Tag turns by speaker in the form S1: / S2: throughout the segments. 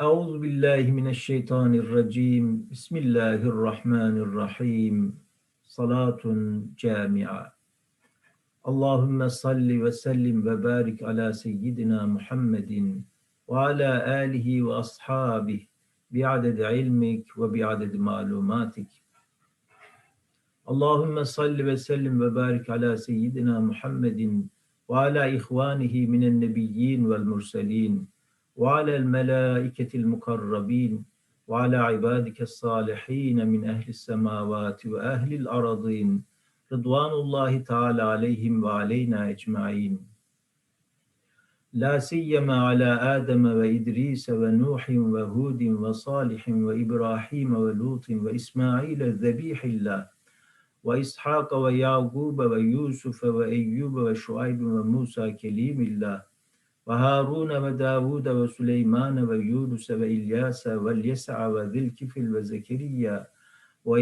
S1: Euzu billahi mineşşeytanirracim. Bismillahirrahmanirrahim. Salatun cami'a. Allahümme salli ve sellim ve barik ala seyyidina Muhammedin ve ala alihi ve ashabih bi'adedi ilmik ve bi'adedi malumatik. Allahümme salli ve sellim ve barik ala seyyidina Muhammedin ve ala ihvanihi minen nebiyyin vel murselin ve alel melâiketil mukarrabin ve ala ibadikes salihin min ehlis semavati ve ehlil aradin rıdvanullahi teala aleyhim ve aleyna ecmain. La siyyema ala Adem ve İdris ve Nuh ve Hud ve Salih ve İbrahim ve Lut ve İsmail zebihillah ve İshak ve Yaqub ve Yusuf ve Eyyub ve Şuayb ve Musa kelimillah ve Harun ve Davud ve Süleyman ve Yunus ve İlyas ve Yes'a ve Zilkifil ve Zekeriya ve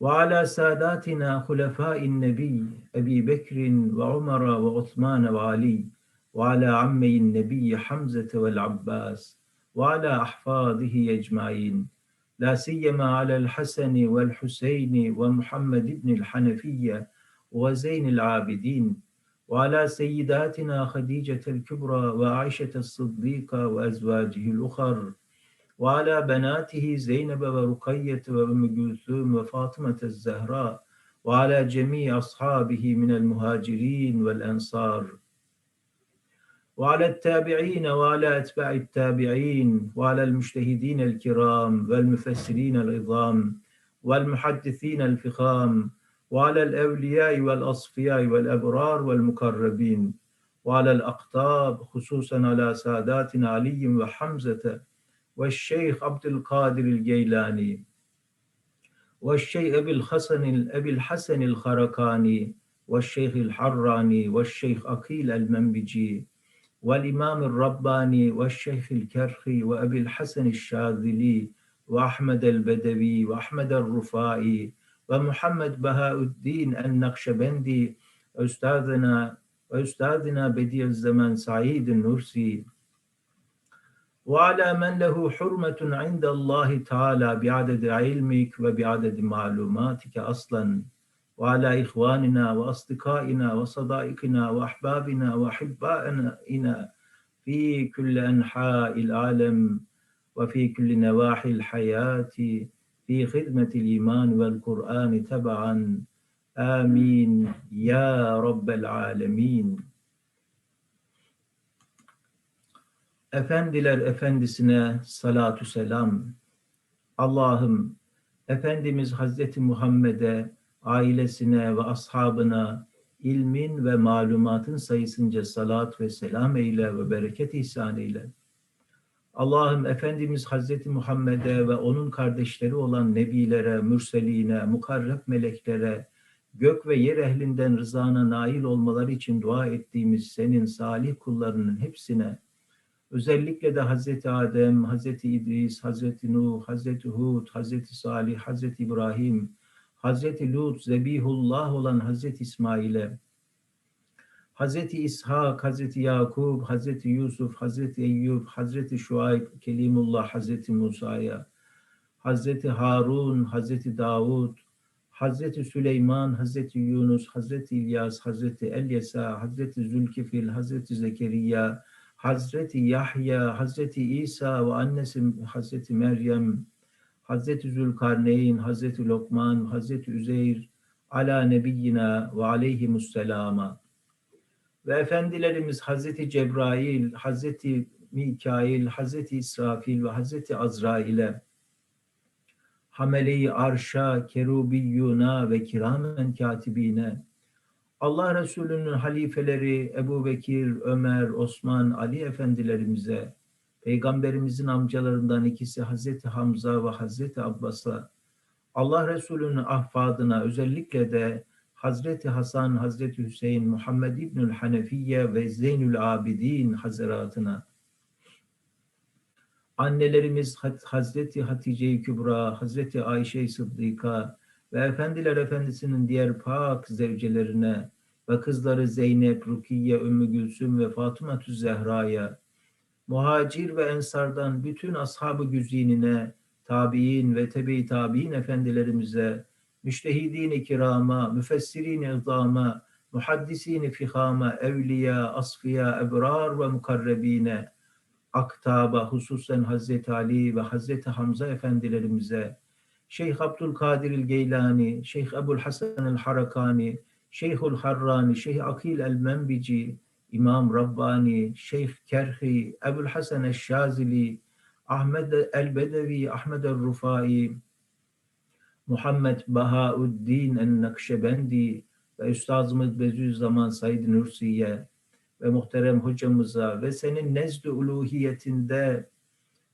S1: Yahya ve İsa ve ummihi Meryem ve Zilkarneyn ve Lukman ve Uzeyr ve la siyyema ala sadatina Cebrail ve Mikail ve İsrafil ve ala hameletil arş, arş vel kerubiyyin ve ala kiramin katibin ve ala sadatina hulefâin nebi Ebi Bekrin ve Umar ve Osman ve Ali ve ala ammeyin nebi Hamze vel Abbas ve ala ahfadihi ecmain la siyyema alel Haseni vel Hüseyni ve Muhammed ibnil Hanefiye ve Zeynil Abidin ve ala seyyidatina والشيخ عبد القادر الجيلاني والشيخ أبي الحسن أبي الحسن الخرقاني والشيخ الحراني والشيخ أقيل المنبجي والإمام الرباني والشيخ الكرخي وأبي الحسن الشاذلي وأحمد البدوي وأحمد الرفاعي ومحمد بهاء الدين النقشبندي أستاذنا وأستاذنا بديع الزمان سعيد النورسي وعلى من له حرمة عند الله تعالى بعدد علمك وبعدد معلوماتك أصلا. وعلى إخواننا وأصدقائنا وصدائقنا وأحبابنا وأحبائنا في كل أنحاء العالم وفي كل نواحي الحياة في خدمة الإيمان والقرآن تبعا. آمين. يا رب العالمين. Efendiler efendisine salatu selam. Allah'ım Efendimiz Hazreti Muhammed'e, ailesine ve ashabına ilmin ve malumatın sayısınca salat ve selam eyle ve bereket ihsan eyle. Allah'ım Efendimiz Hazreti Muhammed'e ve onun kardeşleri olan nebilere, mürseline, mukarreb meleklere, gök ve yer ehlinden rızana nail olmaları için dua ettiğimiz senin salih kullarının hepsine, Özellikle de Hazreti Adem, Hazreti İdris, Hazreti Nuh, Hazreti Hud, Hazreti Salih, Hazreti İbrahim, Hazreti Lut, Zebihullah olan Hazreti İsmail'e, Hazreti İshak, Hazreti Yakub, Hazreti Yusuf, Hazreti Eyyub, Hazreti Şuayb, Kelimullah, Hazreti Musa'ya, Hazreti Harun, Hazreti Davud, Hazreti Süleyman, Hazreti Yunus, Hazreti İlyas, Hazreti Elyesa, Hazreti Zülkifil, Hazreti Zekeriya, Hazreti Yahya, Hazreti İsa ve annesi Hazreti Meryem, Hazreti Zülkarneyn, Hazreti Lokman, Hazreti Üzeyr, ala nebiyyina ve aleyhimusselama. Ve efendilerimiz Hazreti Cebrail, Hazreti Mikail, Hazreti İsrafil ve Hazreti Azrail'e, Hamele-i Arş'a, Kerubiyyuna ve Kiramen Katibine, Allah Resulü'nün halifeleri Ebu Bekir, Ömer, Osman, Ali efendilerimize, Peygamberimizin amcalarından ikisi Hazreti Hamza ve Hazreti Abbas'a, Allah Resulü'nün ahfadına özellikle de Hazreti Hasan, Hazreti Hüseyin, Muhammed İbnül Hanefiye ve Zeynül Abidin Hazretine, annelerimiz Hazreti Hatice-i Kübra, Hazreti Ayşe-i Sıddika ve Efendiler Efendisi'nin diğer pak zevcelerine ve kızları Zeynep, Rukiye, Ümmü Gülsüm ve Fatıma Zehra'ya, muhacir ve ensardan bütün ashab-ı güzinine, tabi'in ve tebe-i tabi'in efendilerimize, müştehidin-i kirama, müfessirin-i izama, muhaddisini fihama, evliya, asfiya, ebrar ve mukarrebine, aktaba, hususen Hazreti Ali ve Hazreti Hamza efendilerimize, Şeyh Abdülkadir el-Geylani, Şeyh Ebul Hasan el-Harakani, Şeyhul Harrani, Şeyh Akil el-Menbici, İmam Rabbani, Şeyh Kerhi, Ebul Hasan el-Şazili, Ahmed el-Bedevi, Ahmed el-Rufai, Muhammed Bahauddin el-Nakşebendi ve Üstazımız Bediüzzaman Said Nursi'ye ve muhterem hocamıza ve senin nezd-i uluhiyetinde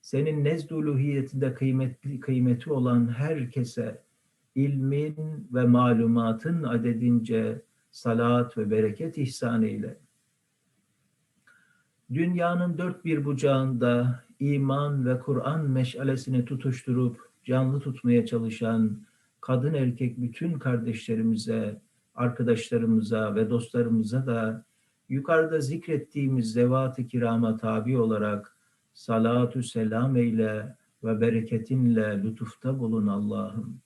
S1: senin nezd-i uluhiyetinde kıymetli kıymeti olan herkese ilmin ve malumatın adedince salat ve bereket ihsan eyle. Dünyanın dört bir bucağında iman ve Kur'an meşalesini tutuşturup canlı tutmaya çalışan kadın erkek bütün kardeşlerimize, arkadaşlarımıza ve dostlarımıza da yukarıda zikrettiğimiz zevat-ı kirama tabi olarak salatü selam eyle ve bereketinle lütufta bulun Allah'ım.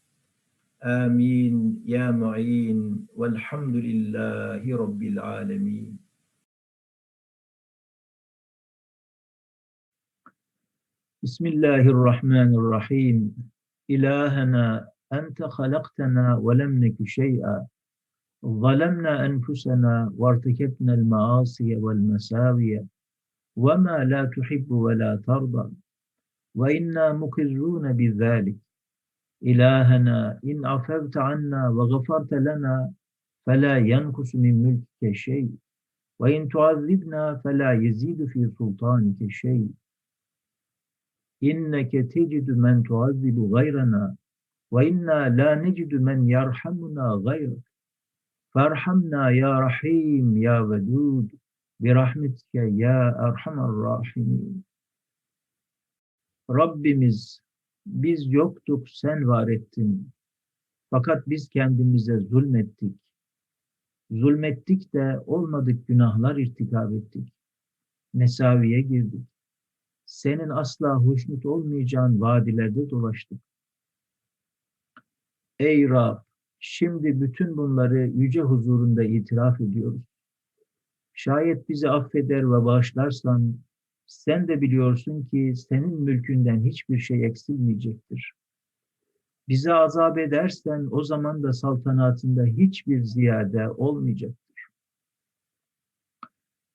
S1: Amin ya mu'in velhamdülillahi rabbil alemin. Bismillahirrahmanirrahim. İlahena ente halaktena ve lem neku şey'a. ظلمنا أنفسنا وارتكبنا المعاصي والمساوي وما لا تحب ولا ترضى وإنا مقرون بذلك. إلهنا إن عفوت عنا وغفرت لنا فلا ينقص من ملكك شيء. وإن تعذبنا فلا يزيد في سلطانك شيء. إنك تجد من تعذب غيرنا وإنا لا نجد من يرحمنا غيرك. فارحمنا يا رحيم يا ودود. Birahmetike ya erhamer rahimin. Rabbimiz biz yoktuk sen var ettin. Fakat biz kendimize zulmettik. Zulmettik de olmadık günahlar irtikab ettik. Mesaviye girdik. Senin asla hoşnut olmayacağın vadilerde dolaştık. Ey Rab, şimdi bütün bunları yüce huzurunda itiraf ediyoruz. Şayet bizi affeder ve bağışlarsan, sen de biliyorsun ki senin mülkünden hiçbir şey eksilmeyecektir. Bizi azap edersen o zaman da saltanatında hiçbir ziyade olmayacaktır.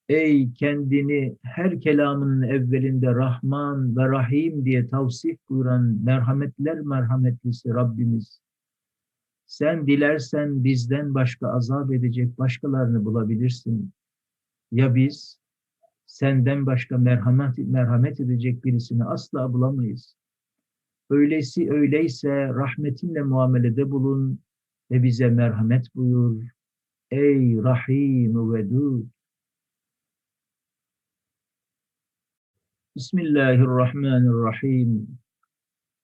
S1: Ey kendini her kelamının evvelinde Rahman ve Rahim diye tavsif buyuran merhametler merhametlisi Rabbimiz, sen dilersen bizden başka azap edecek başkalarını bulabilirsin. Ya biz senden başka merhamet, merhamet edecek birisini asla bulamayız. Öylesi öyleyse rahmetinle muamelede bulun ve bize merhamet buyur. Ey Rahim Vedud. Bismillahirrahmanirrahim.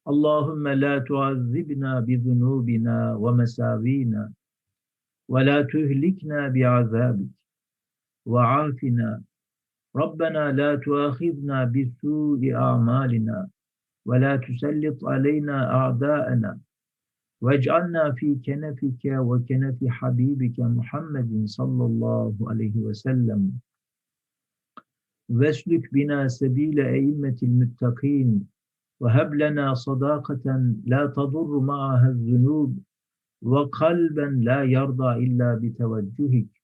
S1: Allahümme la tuazzibna bi zunubina ve mesavina ve la tuhlikna bi azabik وعافنا. ربنا لا تؤاخذنا بسوء أعمالنا ولا تسلط علينا أعداءنا. واجعلنا في كنفك وكنف حبيبك محمد صلى الله عليه وسلم. واسلك بنا سبيل أئمة المتقين وهب لنا صداقة لا تضر معها الذنوب وقلبا لا يرضى إلا بتوجهك.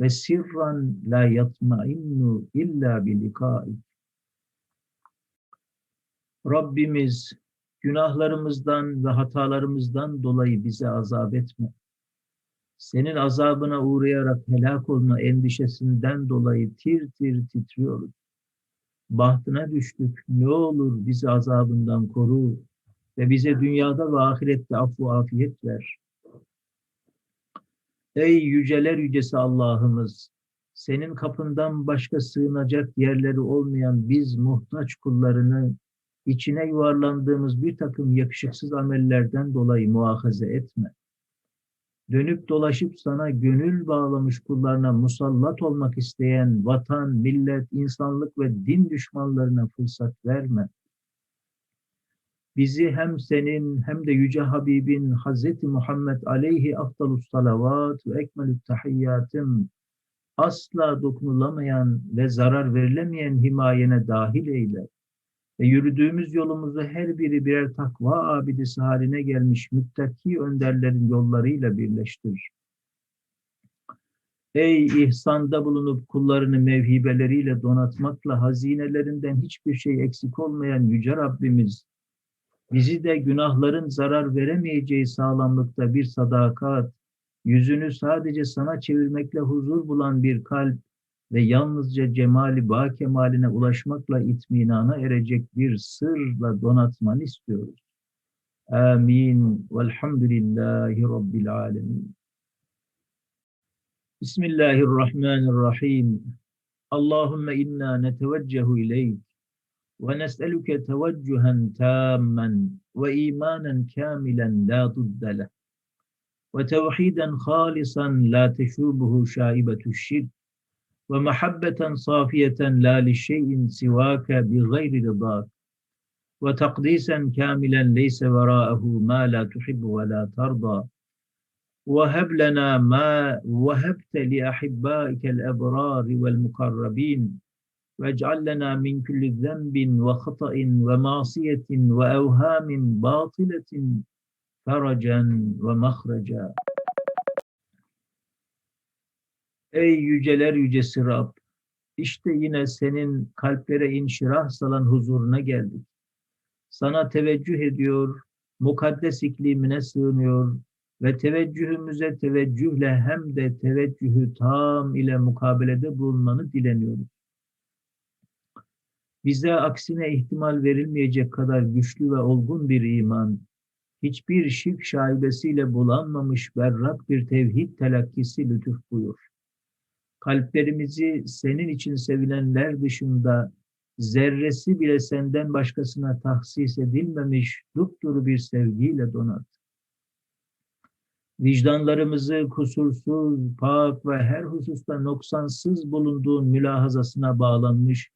S1: ve sirran la yatmainnu illa bilikâik. Rabbimiz günahlarımızdan ve hatalarımızdan dolayı bizi azap etme. Senin azabına uğrayarak helak olma endişesinden dolayı tir tir titriyoruz. Bahtına düştük. Ne olur bizi azabından koru ve bize dünyada ve ahirette affu afiyet ver. Ey yüceler yücesi Allah'ımız! Senin kapından başka sığınacak yerleri olmayan biz muhtaç kullarını içine yuvarlandığımız bir takım yakışıksız amellerden dolayı muahaze etme. Dönüp dolaşıp sana gönül bağlamış kullarına musallat olmak isteyen vatan, millet, insanlık ve din düşmanlarına fırsat verme. Bizi hem senin hem de Yüce Habibin Hazreti Muhammed aleyhi afdalus salavat ve ekmelü tahiyyatın asla dokunulamayan ve zarar verilemeyen himayene dahil eyle. Ve yürüdüğümüz yolumuzu her biri birer takva abidesi haline gelmiş müttaki önderlerin yollarıyla birleştir. Ey ihsanda bulunup kullarını mevhibeleriyle donatmakla hazinelerinden hiçbir şey eksik olmayan Yüce Rabbimiz, bizi de günahların zarar veremeyeceği sağlamlıkta bir sadakat, yüzünü sadece sana çevirmekle huzur bulan bir kalp ve yalnızca cemali ba kemaline ulaşmakla itminana erecek bir sırla donatmanı istiyoruz. Amin. Velhamdülillahi Rabbil alemin. Bismillahirrahmanirrahim. Allahümme inna neteveccehu ileyk ونسألك توجها تاما وإيمانا كاملا لا ضد له وتوحيدا خالصا لا تشوبه شائبة الشرك ومحبة صافية لا لشيء سواك بغير رضاك وتقديسا كاملا ليس وراءه ما لا تحب ولا ترضى وهب لنا ما وهبت لأحبائك الأبرار والمقربين ve ceallena min kulli zenbin ve hata'in ve masiyetin ve. Ey yüceler yücesi Rab! İşte yine senin kalplere inşirah salan huzuruna geldik. Sana teveccüh ediyor, mukaddes iklimine sığınıyor ve teveccühümüze teveccühle hem de teveccühü tam ile mukabelede bulunmanı dileniyoruz. Bize aksine ihtimal verilmeyecek kadar güçlü ve olgun bir iman, hiçbir şirk şaibesiyle bulanmamış berrak bir tevhid telakkisi lütuf buyur. Kalplerimizi senin için sevilenler dışında zerresi bile senden başkasına tahsis edilmemiş dupduru bir sevgiyle donat. Vicdanlarımızı kusursuz, pak ve her hususta noksansız bulunduğun mülahazasına bağlanmış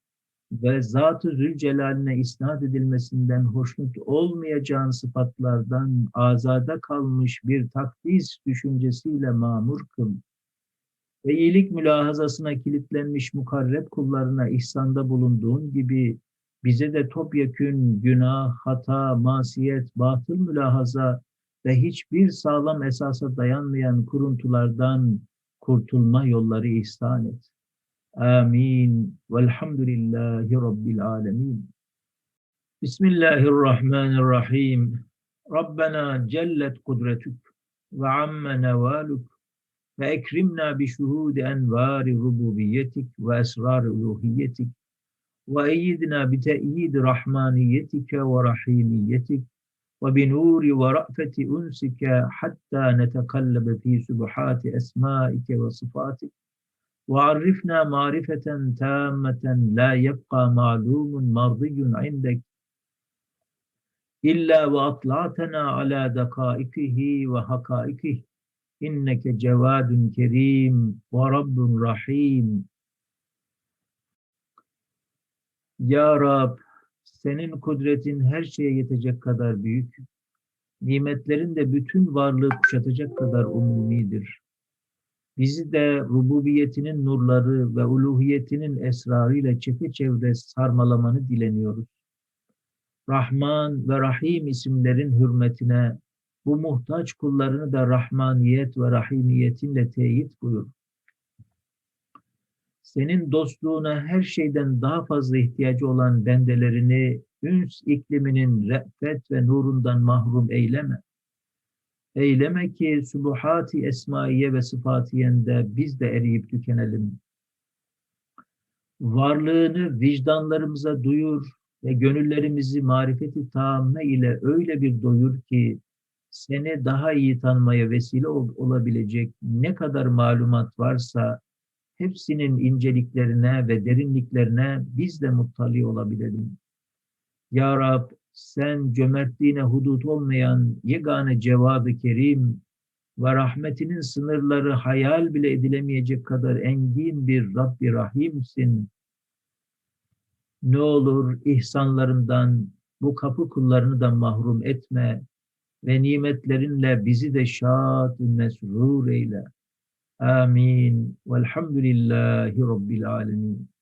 S1: ve Zat-ı Zülcelal'ine isnat edilmesinden hoşnut olmayacağın sıfatlardan azade kalmış bir takdis düşüncesiyle mamur kıl. Ve iyilik mülahazasına kilitlenmiş mukarreb kullarına ihsanda bulunduğun gibi bize de topyekün günah, hata, masiyet, batıl mülahaza ve hiçbir sağlam esasa dayanmayan kuruntulardan kurtulma yolları ihsan et. Amin. Velhamdülillahi Rabbil alemin. Bismillahirrahmanirrahim. Rabbena cellet kudretük ve amme nevalük ve ekrimna bi şuhudi envari rububiyetik ve esrar uluhiyetik ve eyyidna bi te'yid rahmaniyetike ve rahimiyetik ve bi nuri ve ra'feti unsike وعرفنا معرفة تامة لا يبقى معلوم مرضي عندك إلا وأطلعتنا على دقائقه وحقائقه إنك جواد كريم ورب رحيم Ya Rab, senin kudretin her şeye yetecek kadar büyük, nimetlerin de bütün varlığı kuşatacak kadar umumidir. Bizi de rububiyetinin nurları ve uluhiyetinin esrarıyla çepeçevre sarmalamanı dileniyoruz. Rahman ve Rahim isimlerin hürmetine bu muhtaç kullarını da rahmaniyet ve rahimiyetinle teyit buyur. Senin dostluğuna her şeyden daha fazla ihtiyacı olan bendelerini üns ikliminin re'fet ve nurundan mahrum eyleme. Eyleme ki subuhati esmaiye ve sıfatiyende biz de eriyip tükenelim. Varlığını vicdanlarımıza duyur ve gönüllerimizi marifeti tamme ile öyle bir doyur ki seni daha iyi tanımaya vesile ol- olabilecek ne kadar malumat varsa hepsinin inceliklerine ve derinliklerine biz de muttali olabilelim. Ya Rab sen cömertliğine hudut olmayan yegane cevabı kerim ve rahmetinin sınırları hayal bile edilemeyecek kadar engin bir Rabbi Rahimsin. Ne olur ihsanlarından bu kapı kullarını da mahrum etme ve nimetlerinle bizi de şad mesrur eyle. Amin. Velhamdülillahi Rabbil alemin.